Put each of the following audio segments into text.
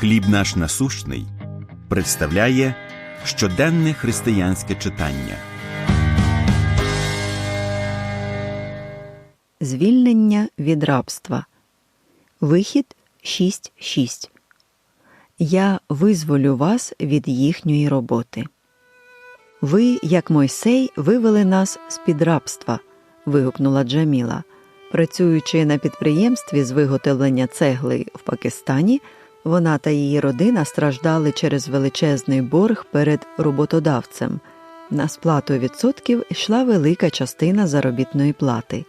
Хліб наш насущний представляє щоденне християнське читання. Звільнення від рабства. Вихід 6.6. Я визволю вас від їхньої роботи. Ви, як Мойсей, вивели нас з під рабства. вигукнула Джаміла. Працюючи на підприємстві з виготовлення цегли в Пакистані, вона та її родина страждали через величезний борг перед роботодавцем. На сплату відсотків йшла велика частина заробітної плати.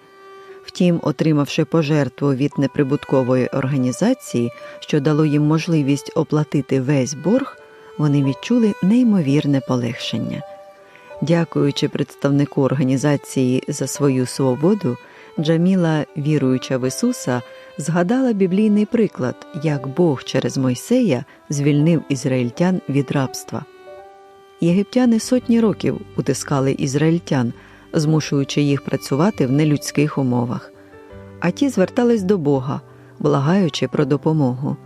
Втім, отримавши пожертву від неприбуткової організації, що дало їм можливість оплатити весь борг, вони відчули неймовірне полегшення. Дякуючи представнику організації за свою свободу, Джаміла, віруюча в Ісуса, згадала біблійний приклад, як Бог через Мойсея звільнив ізраїльтян від рабства. Єгиптяни сотні років утискали ізраїльтян, змушуючи їх працювати в нелюдських умовах, а ті звертались до Бога, благаючи про допомогу.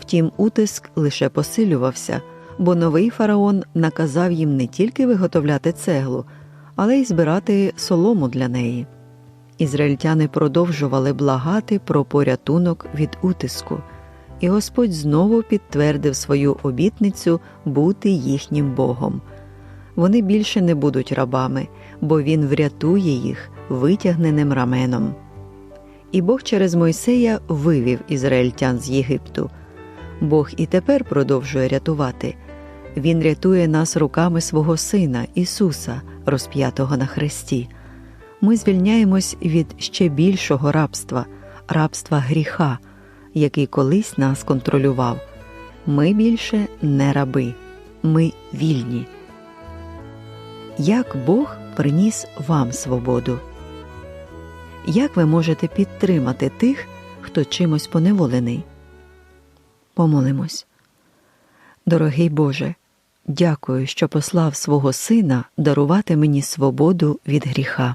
Втім, утиск лише посилювався, бо новий фараон наказав їм не тільки виготовляти цеглу, але й збирати солому для неї. Ізраїльтяни продовжували благати про порятунок від утиску, і Господь знову підтвердив свою обітницю бути їхнім Богом. Вони більше не будуть рабами, бо Він врятує їх витягненим раменом. І Бог через Мойсея вивів ізраїльтян з Єгипту. Бог і тепер продовжує рятувати. Він рятує нас руками свого Сина Ісуса, розп'ятого на хресті ми звільняємось від ще більшого рабства, рабства гріха, який колись нас контролював. Ми більше не раби, ми вільні. Як Бог приніс вам свободу? Як ви можете підтримати тих, хто чимось поневолений? Помолимось. Дорогий Боже, дякую, що послав свого Сина дарувати мені свободу від гріха.